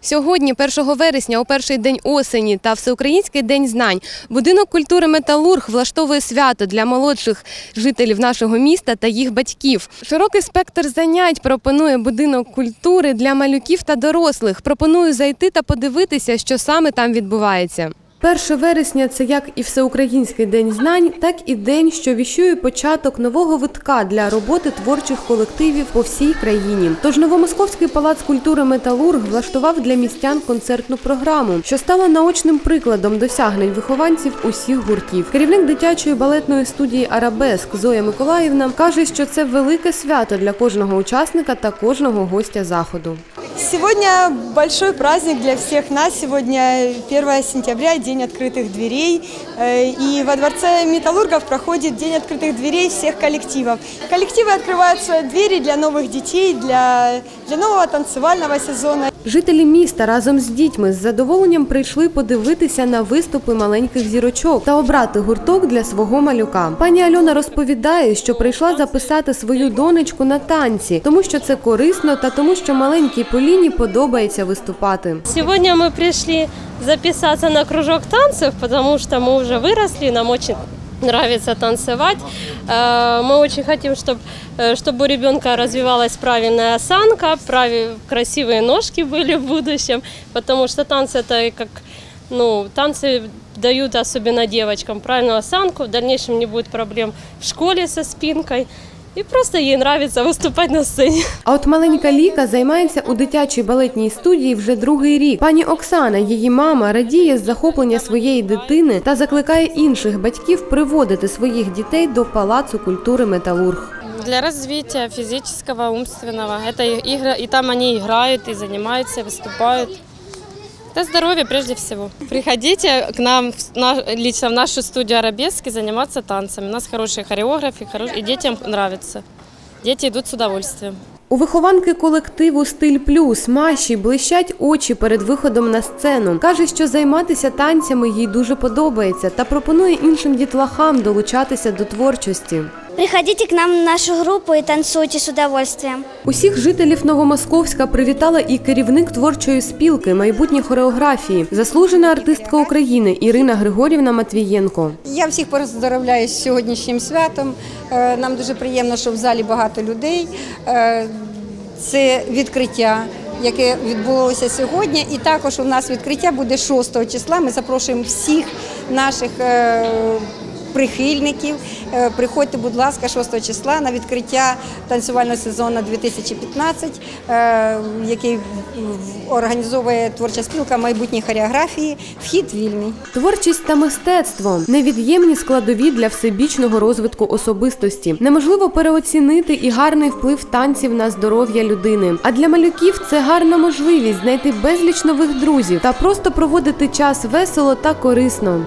Сьогодні, 1 вересня, у перший день осені та Всеукраїнський день знань, будинок культури Металург влаштовує свято для молодших жителів нашого міста та їх батьків. Широкий спектр занять пропонує будинок культури для малюків та дорослих. Пропоную зайти та подивитися, що саме там відбувається. 1 вересня це як і Всеукраїнський день знань, так і день, що віщує початок нового витка для роботи творчих колективів по всій країні. Тож Новомосковський палац культури Металург влаштував для містян концертну програму, що стала наочним прикладом досягнень вихованців усіх гуртів. Керівник дитячої балетної студії Арабеск Зоя Миколаївна каже, що це велике свято для кожного учасника та кожного гостя заходу. Сегодня большой праздник для всех нас. Сегодня 1 сентября, День открытых дверей. Э, И во Дворце Металлургов проходит День открытых дверей всех коллективов. Коллективы открывают свои двери для новых детей, для, для нового танцевального сезона. Жителі міста разом з дітьми з задоволенням прийшли подивитися на виступи маленьких зірочок та обрати гурток для свого малюка. Пані Альона розповідає, що прийшла записати свою донечку на танці, тому що це корисно та тому, що маленькій Поліні подобається виступати. Сегодня мы пришли записаться на кружок танцев, потому что мы уже выросли, нам очень нравится танцевать. Э, Мы очень хотим, чтобы, чтобы у ребенка развивалась правильная осанка, прави- красивые ножки были в будущем, потому что танцы это и как, ну, танцы дают особенно девочкам правильную осанку, в дальнейшем не будет проблем в школе со спинкой. И просто ей нравится выступать на сцене. А от маленька Ліка займається у дитячій балетній студії вже другий рік. Пані Оксана, її мама, радіє з захоплення своєї дитини та закликає інших батьків приводити своїх дітей до палацу культури Металург. Для развития физического, умственного. Это и игры, и там они играют, и занимаются, и выступают. Это здоровье прежде всего. Приходите к нам в на- лично в нашу студию Арабески заниматься танцами. У нас хорошие хореографы, хорош- и детям нравится. Дети идут с удовольствием. У вихованки колективу Стиль Плюс Маші блищать очі перед виходом на сцену. Каже, що займатися танцями їй дуже подобається та пропонує іншим дітлахам долучатися до творчості. Приходите к нам в нашу группу и танцуйте с удовольствием. Усіх жителів Новомосковська привітала і керівник творчої спілки майбутнє хореографії, заслужена артистка України Ірина Григорівна Матвієнко. Я всіх поздоровляю з сьогоднішнім святом. Е, Нам дуже приємно, що в залі багато людей. Е, Це відкриття. Яке відбулося сьогодні, і також у нас відкриття буде 6 числа. Ми запрошуємо всіх наших е, прихильників. Е, Приходьте, будь ласка, 6 числа на відкриття танцювального сезону 2015, е, який організовує творча спілка майбутні хореографії. Вхід вільний. Творчість та мистецтво невід'ємні складові для всебічного розвитку особистості. Неможливо переоцінити і гарний вплив танців на здоров'я людини. А для малюків це гарна можливість знайти безліч нових друзів та просто проводити час весело та корисно.